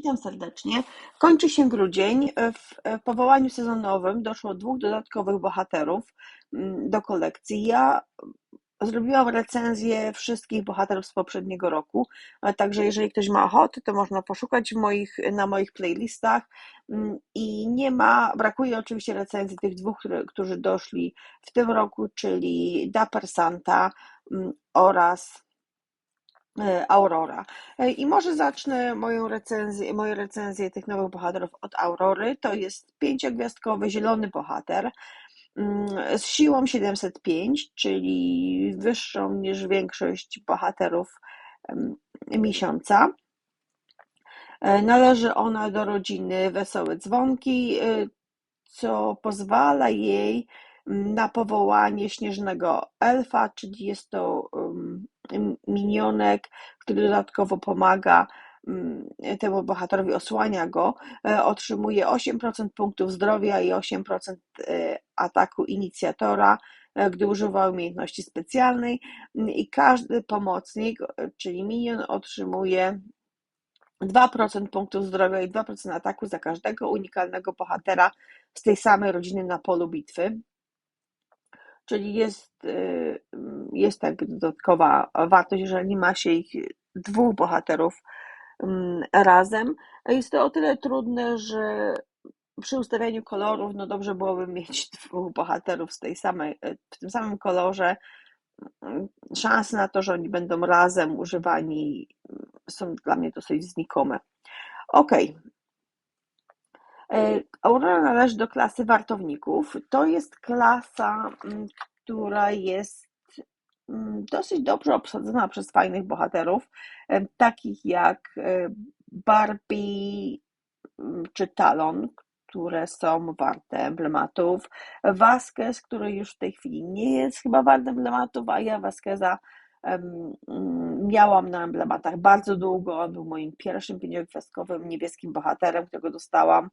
Witam serdecznie. Kończy się grudzień. W powołaniu sezonowym doszło dwóch dodatkowych bohaterów mm, do kolekcji. Ja zrobiłam recenzję wszystkich bohaterów z poprzedniego roku, także jeżeli ktoś ma ochotę, to można poszukać moich, na moich playlistach mm, i nie ma, brakuje oczywiście recenzji tych dwóch, którzy doszli w tym roku, czyli Dapper Santa mm, oraz E, Aurora. E, I może zacznę moją recenzję, moje recenzję tych nowych bohaterów od Aurory. To jest pięciogwiazdkowy zielony bohater mm, z siłą 705, czyli wyższą niż większość bohaterów miesiąca. E, należy ona do rodziny Wesołe Dzwonki, co pozwala jej na powołanie śnieżnego elfa, czyli jest to minionek, który dodatkowo pomaga temu bohaterowi, osłania go, e, otrzymuje 8% punktów zdrowia i 8% e, ataku inicjatora, e, gdy używa umiejętności specjalnej i każdy pomocnik, czyli minion otrzymuje 2% punktów zdrowia i 2% ataku za każdego unikalnego bohatera z tej samej rodziny na polu bitwy. Czyli jest, jest tak dodatkowa wartość, jeżeli ma się ich dwóch bohaterów mm, razem. Jest to o tyle trudne, że przy ustawianiu kolorów, no dobrze byłoby mieć dwóch bohaterów z tej samej, w tym samym kolorze. Szanse na to, że oni będą razem używani, są dla mnie dosyć znikome. Ok, E, Aurora należy do klasy wartowników. To jest klasa, mm, która jest mm, dosyć dobrze obsadzona przez fajnych bohaterów, e, takich jak e, Barbie mm, czy Talon, które są warte emblematów. Vasquez, który już w tej chwili nie jest chyba wart emblematów, a ja Vasqueza miałam na emblematach bardzo długo. On był moim pierwszym pięciogwiazdkowym niebieskim bohaterem, którego dostałam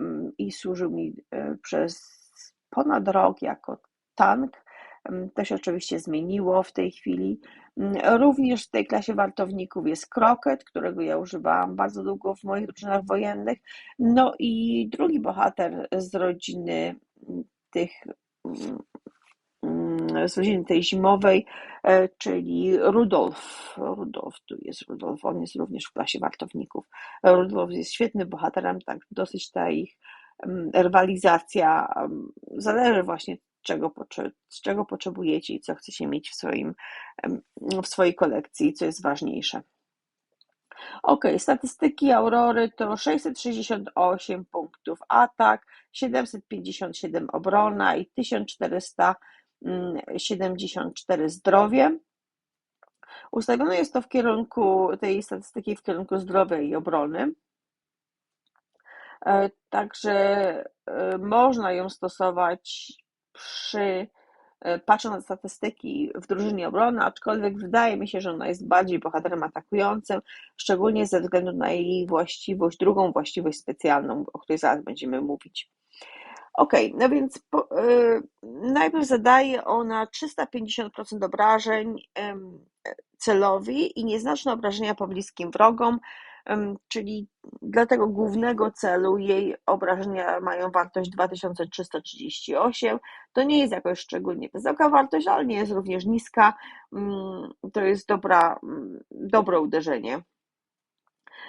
Mm, i służył mi e, przez ponad rok jako tank. Mm, to się oczywiście zmieniło w tej chwili. Mm, również w tej klasie wartowników jest kroket, którego ja używałam bardzo długo w moich drużynach wojennych. No i drugi bohater z rodziny tych z rodziny tej zimowej, e, czyli Rudolf. Rudolf, tu jest Rudolf, on jest również w klasie wartowników. Rudolf jest świetnym bohaterem, tak dosyć ta ich rywalizacja zależy właśnie czego, czego potrzebujecie i co chcecie mieć w, swoim, w swojej kolekcji, co jest ważniejsze. Ok, statystyki Aurory to 668 punktów atak, 757 obrona i 1400 74 zdrowie. Ustawione jest to w kierunku tej statystyki, w kierunku zdrowia i obrony. E, także e, można ją stosować przy, e, patrząc na statystyki w drużynie obrony, aczkolwiek wydaje mi się, że ona jest bardziej bohaterem atakującym, szczególnie ze względu na jej właściwość, drugą właściwość specjalną, o której zaraz będziemy mówić. Ok, no więc po, y, najpierw zadaje ona 350% obrażeń y, celowi i nieznaczne obrażenia pobliskim wrogom, czyli dla tego głównego celu jej obrażenia mają wartość 2338. To nie jest jakoś szczególnie wysoka wartość, ale nie jest również niska. To jest dobra, dobre uderzenie.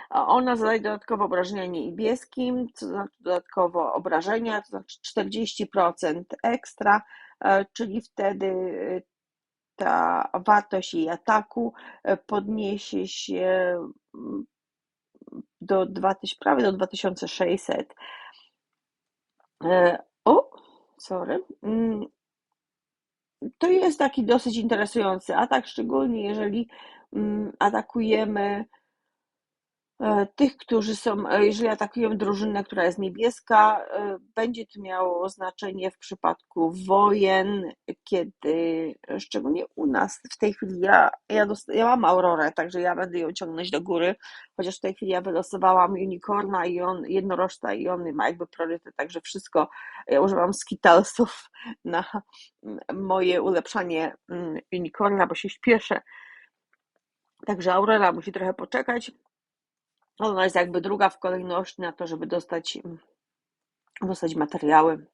Ona zadaje dodatkowo obrażenia niebieskim, to znaczy dodatkowo obrażenia, to znaczy 40% ekstra, e, czyli wtedy e, ta wartość jej ataku e, podniesie się mm, do 2000, prawie do 2600. O, sorry. Mm, to jest taki dosyć interesujący atak, szczególnie jeżeli mm, atakujemy E, tych, którzy są, e, jeżeli atakują drużynę, która jest niebieska, e, będzie to miało znaczenie w przypadku wojen, kiedy szczególnie u nas w tej chwili ja, ja, ja mam Aurorę, także ja będę ją ciągnąć do góry, chociaż w tej chwili ja wylosowałam Unicorna i on, jednorożca i on ma jakby priorytet, także wszystko, ja używam skitalsów na moje ulepszanie Unicorna, bo się śpieszę. Także Aurora musi trochę poczekać, Ona jest jakby druga w kolejności na to, żeby dostać, dostać materiały.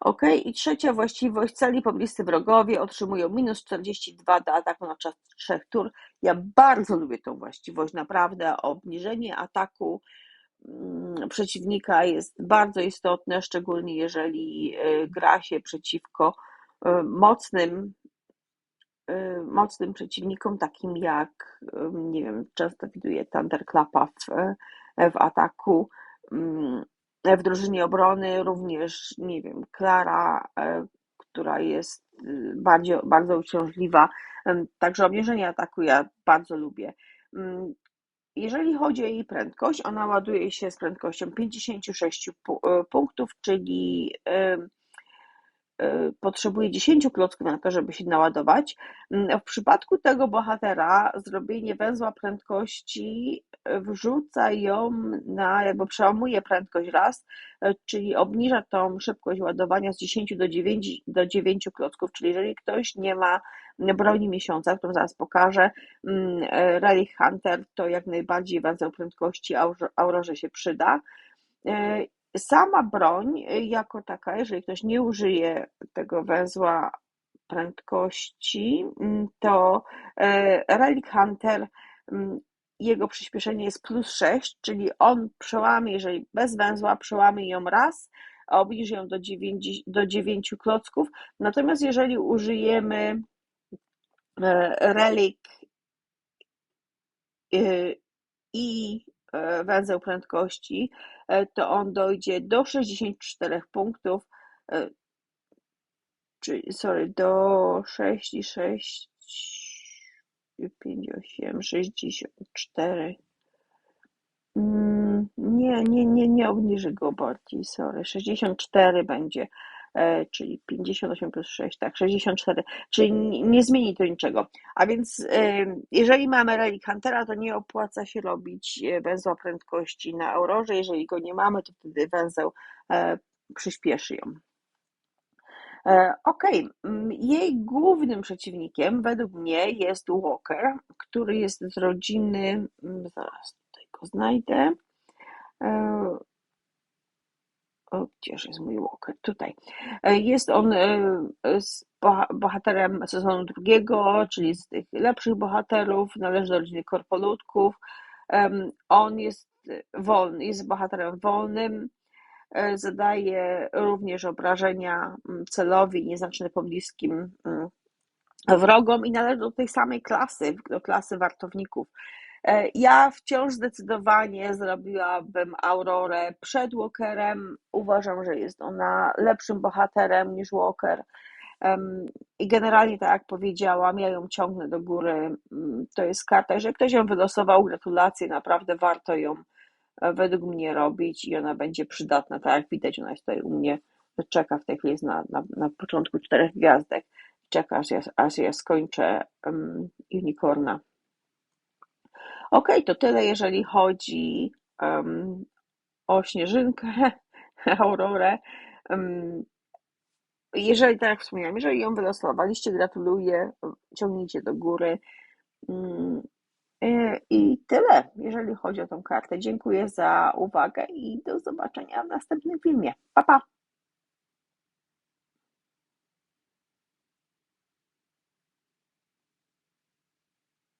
Ok, i trzecia właściwość, celi pobliscy wrogowie otrzymują minus 42 do ataku na czas trzech tur. Ja bardzo lubię tą właściwość, naprawdę obniżenie ataku mm, przeciwnika jest bardzo istotne, szczególnie jeżeli y, gra się przeciwko y, mocnym mocnym przeciwnikom, takim jak, nie wiem, często widuję Thunderclapa w, w ataku, w drużynie obrony również, nie wiem, Klara, e, która jest y, bardzo, bardzo uciążliwa. Także obniżenie ataku ja bardzo lubię. Jeżeli chodzi o jej prędkość, ona ładuje się z prędkością 56 e, punktów, czyli Y, potrzebuje 10 klocków na to, żeby się naładować. W przypadku tego bohatera zrobienie węzła prędkości y, wrzuca ją na, jakby przełamuje prędkość raz, y, czyli obniża tą szybkość ładowania z 10 do 9, do 9 klocków, czyli jeżeli ktoś nie ma broni miesiąca, którą zaraz pokażę, mm, Relic Hunter, to jak najbardziej węzeł prędkości Aurorze się przyda. Sama broń y, jako taka, jeżeli ktoś nie użyje tego węzła prędkości, mm, to e, Relic Hunter, mm, jego przyspieszenie jest plus 6, czyli on przełamie, jeżeli bez węzła przełamie ją raz, a obniży ją do 9, do 9 klocków. Natomiast jeżeli użyjemy e, Relic y, i węzeł prędkości, e, to on dojdzie do 64 punktów, e, czyli sorry, do 6 i 6, 5, 8, 64. Nie, nie, nie, nie obniży go bardziej, sorry. 64 będzie. E, czyli 58 plus 6, tak, 64, czyli nie zmieni to niczego. A więc e, jeżeli mamy Relic Huntera, to nie opłaca się robić e, węzła prędkości na Aurorze, jeżeli go nie mamy, to wtedy węzeł przyspieszy ją. Ok, jej głównym przeciwnikiem według mnie jest Walker, który jest z rodziny, zaraz tutaj go znajdę, o, gdzież jest mój Walker? Tutaj. E, jest on e, bohaterem sezonu drugiego, czyli z tych lepszych bohaterów, należy do rodziny korpolutków. On jest wolny, jest bohaterem wolnym, e, zadaje również obrażenia celowi nieznaczne pobliskim wrogom i należy do tej samej klasy, do klasy wartowników. E, ja wciąż zdecydowanie zrobiłabym Aurorę przed Walkerem. Uważam, że jest ona lepszym bohaterem niż Walker. I generalnie, tak jak powiedziałam, ja ją ciągnę do góry. Mm, to jest karta. Jeżeli ktoś ją wylosował, gratulacje, naprawdę warto ją e, według mnie robić i ona będzie przydatna. Tak jak widać, ona jest tutaj u mnie, czeka w tej chwili jest na, na, na początku czterech gwiazdek. Czeka, aż ja, aż ja skończę um, unicorna. Ok, to tyle, jeżeli chodzi um, o śnieżynkę, aurorę. Um, jeżeli, tak jak wspomniałam, jeżeli ją wylosowaliście, gratuluję, ciągnijcie do góry. Um, I tyle, jeżeli chodzi o tą kartę. Dziękuję za uwagę i do zobaczenia w następnym filmie. Pa, pa!